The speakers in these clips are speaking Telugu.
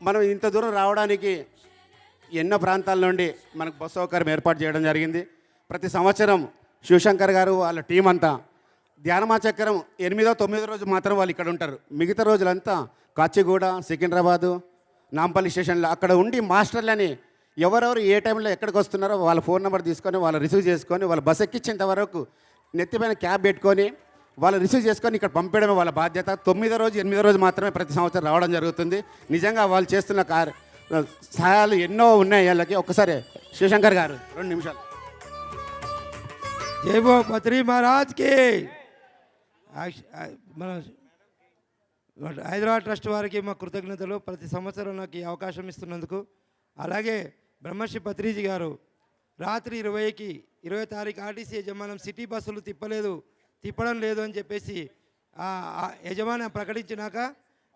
మనం ఇంత దూరం రావడానికి ఎన్నో ప్రాంతాల నుండి మనకు బస్సు సౌకర్యం ఏర్పాటు చేయడం జరిగింది. ప్రతి సంవత్సరం శివశంకర్ గారు వాళ్ళ టీం అంతా ధ్యానమా చక్రం ఎనిమిదో తొమ్మిదో రోజు మాత్రం వాళ్ళు ఇక్కడ ఉంటారు. మిగతా రోజులంతా కాచిగూడ సికింద్రాబాదు నాంపల్లి స్టేషన్లో అక్కడ ఉండి మాస్టర్లని ఎవరెవరు ఏ టైంలో ఎక్కడికి వస్తున్నారో వాళ్ళ ఫోన్ నెంబర్ తీసుకొని వాళ్ళు రిసీవ్ చేసుకొని వాళ్ళ బస్ ఎక్కించేంత వరకు నెత్తిపైన క్యాబ్ పెట్టుకొని వాళ్ళు రిసీవ్ చేసుకొని ఇక్కడ పంపించడమే వాళ్ళ బాధ్యత. తొమ్మిదో రోజు ఎనిమిదో రోజు మాత్రమే ప్రతి సంవత్సరం రావడం జరుగుతుంది. నిజంగా వాళ్ళు చేస్తున్న కార్ సహాయాలు ఎన్నో ఉన్నాయి వాళ్ళకి. ఒక్కసారి శివశంకర్ గారు రెండు నిమిషాలు. జై బో పత్రి మహారాజ్కి మన హైదరాబాద్ ట్రస్ట్ వారికి మా కృతజ్ఞతలు. ప్రతి సంవత్సరం నాకు ఈ అవకాశం ఇస్తున్నందుకు. అలాగే బ్రహ్మశ్రీ పత్రిజీ గారు రాత్రి ఇరవైకి ఇరవై తారీఖు ఆర్టీసీ యజమానం సిటీ బస్సులు తిప్పలేదు. తిప్పడం లేదు అని చెప్పేసి యజమాని ప్రకటించినాక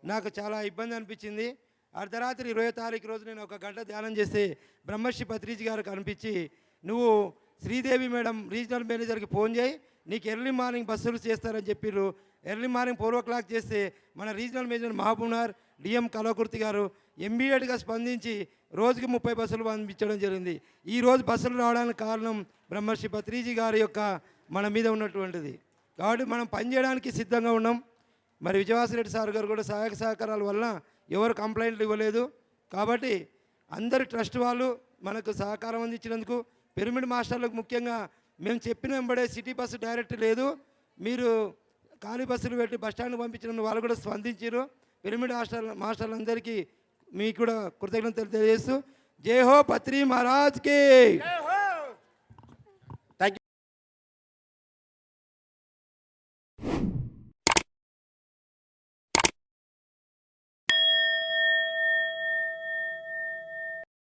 నాకు చాలా ఇబ్బంది అనిపించింది. అర్ధరాత్రి ఇరవై తారీఖు రోజు నేను ఒక గంట ధ్యానం చేస్తే బ్రహ్మశ్రీ పత్రిజీ గారు కనిపించి నువ్వు శ్రీదేవి మేడం రీజనల్ మేనేజర్కి ఫోన్ చేయి నీకు ఎర్లీ మార్నింగ్ బస్సులు చేస్తారని చెప్పిర్రు. Early morning four o'clock చేస్తే మన regional manager Mahabubnagar DM Kalwakurthy గారు ఇమ్మీడియట్గా స్పందించి రోజుకి ముప్పై బస్సులు పంపించడం జరిగింది. ఈ రోజు బస్సులు రావడానికి కారణం బ్రహ్మర్షి పత్రిజీ గారి యొక్క మన మీద ఉన్నటువంటిది. కాబట్టి మనం పనిచేయడానికి సిద్ధంగా ఉన్నాం. మరి విజయవాసరెడ్డి సార్ గారు కూడా సహాయక సహకారాల వలన ఎవరు కంప్లైంట్లు ఇవ్వలేదు. కాబట్టి అందరి ట్రస్ట్ వాళ్ళు మనకు సహకారం అందించినందుకు పిరమిడ్ మాస్టర్లకు ముఖ్యంగా మేము చెప్పిన వెంబడే సిటీ బస్సు డైరెక్ట్ లేదు. మీరు ఖాళీ బస్సులు పెట్టి బస్టాండ్ పంపించిన వాళ్ళు కూడా స్పందించారు పిరమిడ్ హాస్టల్ మాస్టర్లందరికీ మీకు కూడా కృతజ్ఞతలు తెలియజేస్తూ జై హో పత్రి మహారాజ్కి